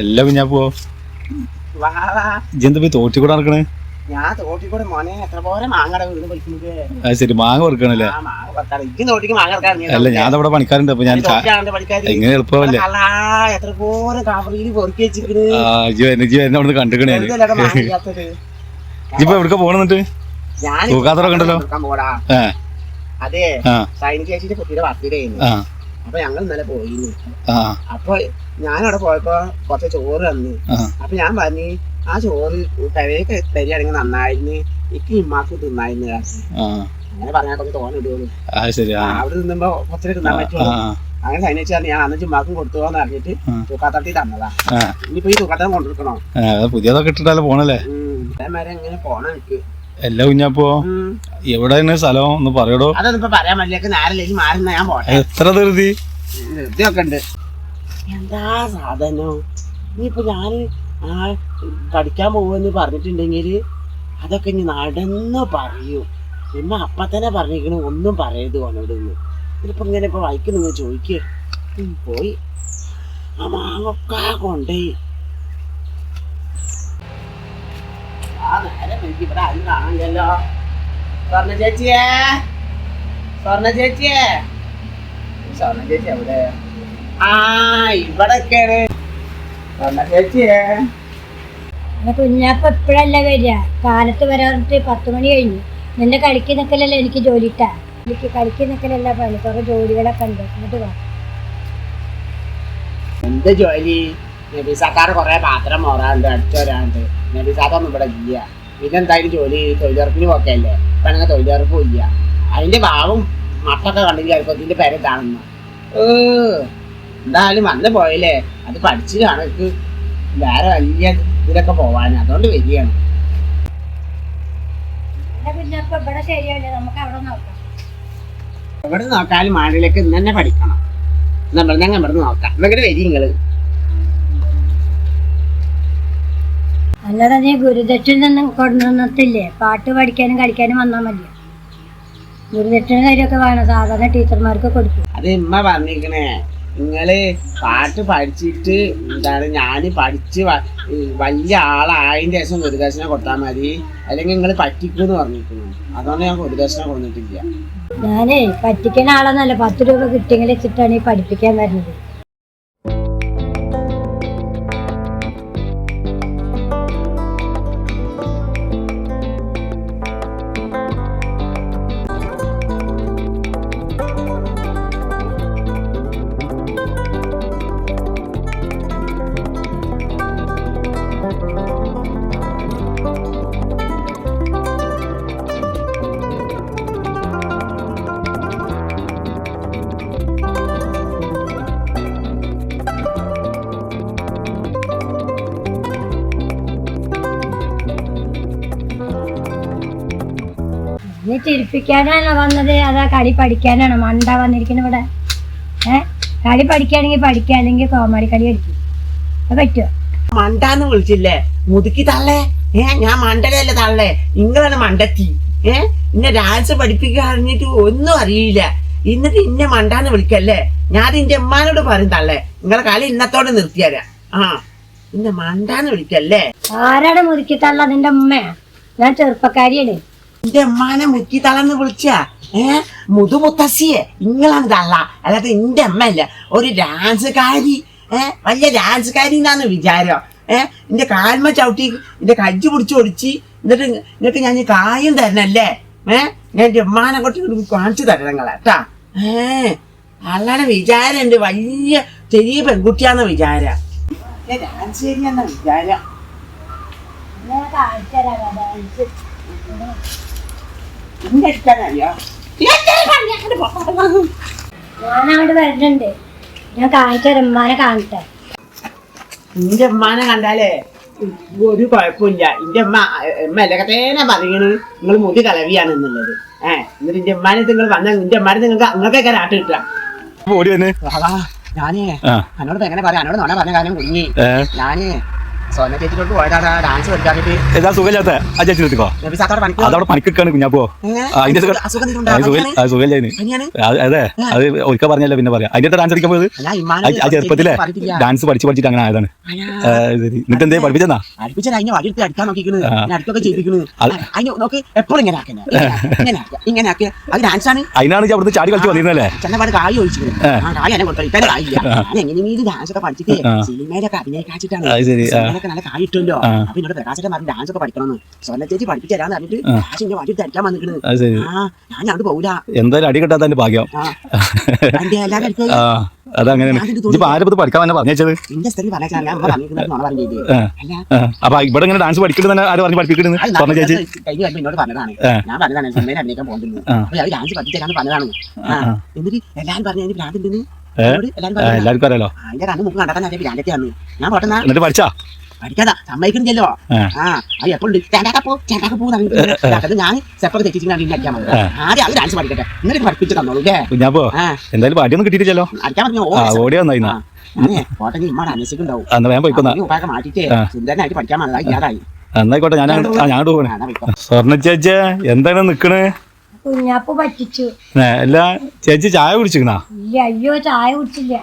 എല്ലാം ഞാൻ വാ വാ. ഇജെന്താ പോയി തോട്ടി കൂടെ നടക്കണേ? ഞാൻ തോട്ടിക്കൂടെ മോനെ എത്ര പോലെ വീട് പഠിക്കുന്നത് ശരി മാങ്ങ കൊടുക്കണല്ലേ അല്ല ഞാൻ അവിടെ പണിക്കാരുണ്ട് അപ്പൊ ഞാൻ എങ്ങനെ എളുപ്പമല്ലേ? എത്ര പോലെ കവറിയിൽ പൊറുക്കി കണ്ടുക്കണേ ഇപ്പൊ എവിടെ പോണെന്നിട്ട് ഞാൻ തൂക്കാത്തറ കണ്ടല്ലോ. അതെ സൈനിക ചേച്ചിന്റെ കുട്ടിയുടെ ബർത്ത്ഡേ ആ. അപ്പൊ ഞങ്ങൾ ഇന്നലെ പോയി. അപ്പൊ ഞാനവിടെ പോയപ്പോ കുറച്ച് ചോറ് തന്നു. അപ്പൊ ഞാൻ പറഞ്ഞു ആ ചോറ് തലേക്ക് തരികയാണെങ്കിൽ നന്നായിരുന്നു. എനിക്ക് ഇമ്മാക്ക് തിന്നായിരുന്നു അങ്ങനെ പറഞ്ഞാൽ കുറച്ച് തോന്നിടുള്ളൂ അവിടെ നിന്നുമ്പോ കുറച്ചേ തിന്നാൻ പറ്റുള്ളൂ അങ്ങനെ പറഞ്ഞു ഞാൻ അന്ന് ചുമ്മാക്കും കൊടുത്തോന്ന് അറിഞ്ഞിട്ട്. തൂക്കാത്തട്ടി തന്നതാ. ഇനിയിപ്പോ ഈ തൂക്കാത്തം കൊണ്ടിരിക്കണോ പുതിയതൊക്കെ ഇട്ടിട്ടല്ലേ പോണല്ലേ? അതേമാതിരി എങ്ങനെ പോണം എനിക്ക്. എല്ലാ കുഞ്ഞാപ്പോ എവിടെ എവിടെയാണ് സ്ഥലം ഒന്ന് പറയടോ? അതൊന്നും ഇപ്പൊ പറയാൻ പറ്റില്ല. നേരല്ലേ മാറി ഞാൻ പോട്ടെ. എത്ര ധൃതി? ഉണ്ട്. എന്താ സാധനം? ഇനിയിപ്പോ ഞാൻ പഠിക്കാൻ പോകുമെന്ന് പറഞ്ഞിട്ടുണ്ടെങ്കിൽ അതൊക്കെ ഇനി നടന്ന് പറയൂ. പിന്നെ അപ്പ തന്നെ പറഞ്ഞിരിക്കണ ഒന്നും പറയരുത് ഇന്ന് ഇതിപ്പോ ഇങ്ങനെ ഇപ്പൊ വൈക്ക് നിങ്ങൾ ചോദിക്കേ. പോയി. ആ മാങ്ങൊക്കെ കൊണ്ടുപോയി ആ നേരം എനിക്ക് ഇവിടെ ആരും കാണാനില്ലല്ലോ. സ്വർണ ചേച്ചിയേ. സ്വർണ ചേച്ചിയേ. സ്വർണ ചേച്ചി എവിടെ? ആ ഇവിടൊക്കെയാണ്. സ്വർണ ചേച്ചിയേ. കുഞ്ഞാപ്പ എപ്പോഴല്ല വരിക? കാലത്ത് വരാറിട്ട് പത്ത് മണി കഴിഞ്ഞു. നിന്റെ കളിക്ക് നിൽക്കലല്ല എനിക്ക് ജോലിട്ടാ എനിക്ക് കളിക്ക് നിൽക്കലല്ല പണി. കുറെ ജോലികളൊക്കെ ഉണ്ട്. എന്നിട്ട് വാ. എന്ത് ജോലി? നബീസാക്കാട് കുറെ പാത്രം മോറാണ്ട് അടിച്ചോരാണ്ട് നബീസാക്കൊന്നും ഇവിടെ ഇല്ല. ഇതെന്തായാലും ജോലി തൊഴിലുറപ്പിന് പോക്കല്ലേ? ഇപ്പൊ അങ്ങനെ തൊഴിലുറപ്പും ഇല്ല. അതിന്റെ ഭാവം മട്ടൊക്കെ കണ്ടില്ല? ചിലപ്പോ ഇതിന്റെ പേര് എന്താണെന്ന്? ഏ എന്തായാലും വന്ന് പോയല്ലേ? അത് പഠിച്ചു കണക്ക് വേറെ വലിയ ഇതിലൊക്കെ പോവാൻ അതുകൊണ്ട് വരികയാണ്. ഇവിടെ നോക്കാൻ മാനിലേക്ക് മാടിലേക്ക് ഇന്ന് തന്നെ പഠിക്കണം. നമ്മൾ ഞങ്ങൾ ഇവിടെ നോക്കാം. എന്നിട്ട് വരി നിങ്ങൾ. അല്ലാതെ നീ ഗുരുദക്ഷിണൊന്നും കൊണ്ടുവന്നിട്ടില്ലേ പാട്ട് പഠിക്കാനും കളിക്കാനും വന്നാൽ മതി. ഗുരുദക്ഷിണ കാര്യമൊക്കെ വേണം. സാധാരണ ടീച്ചർമാർക്ക് കൊടുക്കും. അത് ഇമ്മ പറഞ്ഞിരിക്കണേ. നിങ്ങൾ പാട്ട് പഠിച്ചിട്ട് എന്താണ് ഞാൻ പഠിച്ച് വലിയ ആളായതിന്റെ ശേഷം ഗുരുദക്ഷിണ കൊടുത്താൽ മതി. അല്ലെങ്കിൽ നിങ്ങൾ പറ്റിക്കൂന്ന് പറഞ്ഞിരിക്കുന്നു. അതുകൊണ്ട് ഞാൻ ഗുരുദക്ഷിണ കൊടുത്തിട്ടില്ല. ഞാനേ പറ്റിക്കുന്ന ആളെന്നല്ല. പത്ത് രൂപ കിട്ടിയെങ്കിൽ വെച്ചിട്ടാണ് ഈ പഠിപ്പിക്കാൻ വരുന്നത്. നീ ചിരിപ്പിക്കാനാണോ വന്നത്? അതാ കളി പഠിക്കാനാണോ? മണ്ട വന്നിരിക്കുന്നത് ഇവിടെ. ഏ? കളി പഠിക്കുകയാണെങ്കിൽ പഠിക്കുക അല്ലെങ്കിൽ കോമാളി കളി കളിക്കും. അത് പറ്റുമോ മണ്ടാന്ന് വിളിച്ചില്ലേ? മുതുക്കി തള്ളേ. ഏ ഞാൻ മണ്ടലല്ലേ തള്ളേ. നിങ്ങളാണ് മണ്ടത്തി. ഏ? ഇന്നെ ഡാൻസ് പഠിപ്പിക്കാൻ അറിഞ്ഞിട്ട് ഒന്നും അറിയില്ല. എന്നിട്ട് ഇന്നെ മണ്ടാന്ന് വിളിക്കല്ലേ? ഞാൻ എന്റെ ഉമ്മാനോട് പറയും തള്ളേ. നിങ്ങളെ കളി ഇന്നത്തോടെ നിർത്തിയാരാ. ആ. ഇന്നെ മണ്ടാന്ന് വിളിക്കല്ലേ? ആരാണ് മുതുക്കി തള്ള? നിന്റെ ഉമ്മയാ. ഞാൻ ചെറുപ്പക്കാരിയാണ്. എന്റെ അമ്മാനെ മുക്കി തളന്ന് വിളിച്ച ഏ? മുതുമുത്തശ്ശിയെ. ഇങ്ങളാണ് തള്ള. അല്ലാതെ എന്റെ അമ്മയല്ല. ഒരു ഡാൻസുകാരി ഏ? വലിയ ഡാൻസുകാരി എന്നാണ് വിചാരം. ഏ? എന്റെ കാൽമ ചവിട്ടി എന്റെ കജ്ജ് പിടിച്ച് ഒടിച്ച് എന്നിട്ട് നിങ്ങൾക്ക് ഞാൻ കായും തരണല്ലേ? ഏ? ഞാൻ എന്റെ ഉമ്മാനെ കൊണ്ട് ഇങ്ങോട്ട് കാണിച്ചു തരണം നിങ്ങളെ കേട്ടാ. ഏ? അല്ലാതെ വിചാരം എന്റെ വലിയ ചെറിയ പെൺകുട്ടിയാന്ന് വിചാരം. ഡാൻസ് ശരിയാന്ന വിചാരം. എന്റെ ഞാൻ അങ്ങോട്ട് വരുന്നുണ്ട് ഞാൻ കാണിച്ച ഉമ്മാനെ കാണട്ടെ എന്റെ ഉമ്മാനെ കണ്ടാലേ ഒരു കുഴപ്പമില്ല. എന്റെ ഉമ്മ ഉമ്മ എല്ലാത്തേനെ പറയണ് നിങ്ങൾ മുടി കലവിയാണ് എന്നുള്ളത്. ഏഹ് എന്നിട്ട് എന്റെ ഉമ്മാനെ നിങ്ങൾ വന്ന നിന്റെ ഉമ്മാനെ നിങ്ങൾക്ക് അങ്ങനത്തെ ആട്ട് കിട്ടാം. ഞാനേ എന്നോട് എങ്ങനെ പറയാം? എന്നോട് നോണ പറഞ്ഞ കാര്യം കുഞ്ഞി. ഞാനേ ഏതാ സുഖമില്ലാത്ത? ആ ചേച്ചി പണിക്ക് അതവിടെ പണിക്കൊക്കെയാണ് കുഞ്ഞാപ്പോ അതിന്റെ സുഖമില്ലായിരുന്നു അതെ അത് ഒരിക്കൽ പറഞ്ഞല്ലോ പിന്നെ പറയാം. അതിന്റെ ഡാൻസ് അടിക്കാൻ പോയത്? ആ ചെറുപ്പത്തിലെ ഡാൻസ് പഠിച്ച് പഠിച്ചിട്ട് അങ്ങനെ ആയതാണ്. എന്നിട്ട് എന്തേ പഠിപ്പിച്ചെന്നാ? അതിനാണ് അവിടുന്ന് ചാടി കളിച്ച് വന്നിരുന്നല്ലേ അത് ശരി, സിനിമയിലൊക്കെ നല്ല കായ് ഇട്ടല്ലോ അപ്പൊ എന്നോട് പ്രകാശന്റെ ഡാൻസ് ഒക്കെ പഠിക്കണമെന്ന്. സ്വന്തം ചേച്ചി പഠിപ്പിച്ചു തരാന്ന് പറഞ്ഞിട്ട്. കാശ് എന്റെ വന്നിക്കണ് അത് ശരി. ആ ഞാൻ പോകൂല എന്തായാലും അടി കിട്ടാത്ത തന്നെ ഭാഗ്യം. അപ്പൊ ഇവിടെ ഇങ്ങനെ ഡാൻസ് പഠിക്കുന്നത് തന്നെ ആര് പറഞ്ഞു പഠിപ്പിക്കുന്നത് ചേച്ചി? ഞാൻ എന്നോട് പറഞ്ഞതാണ്. പറഞ്ഞതാണ് പോകുന്നത് ഡാൻസ് പറഞ്ഞതാണ്. എന്നിട്ട് എല്ലാരും പറഞ്ഞു അതിന് എല്ലാവർക്കും അറിയാലോ. എന്നിട്ട് പഠിച്ചാ? പഠിക്കാതാ സമ്മതിക്കണില്ലല്ലോ. ആ. അത് എപ്പോഴും ഞാൻ സെപ്പൊക്കെ തെറ്റിച്ചിട്ട് അടിക്കാൻ വന്നത് ആ. ആദ്യം അത് ഡാൻസ് പഠിക്കട്ടെ. പഠിപ്പിച്ച് തന്നോളൂ അല്ലേ കുഞ്ഞാപ്പോ എന്തായാലും കിട്ടിയിട്ടില്ലല്ലോ. അടിക്കാൻ പറഞ്ഞു ഓടി ഇമ്മാടെ അന്വേഷിക്കുണ്ടാവും മാറ്റിട്ട് സുന്ദരനായിട്ട് പഠിക്കാൻ വന്നതാ ഇല്ലാതായി എന്നായിക്കോട്ടെ ഞാൻ ഞാൻ പോകണേ. സ്വർണ ചേച്ചി എന്താണ് നിക്കണേ? കുഞ്ഞാപ്പ് പറ്റിച്ചു. ഏ, അല്ല ചേച്ചി ചായ കുടിച്ചിരുന്നാ ഇല്ല അയ്യോ ചായ കുടിച്ചില്ല.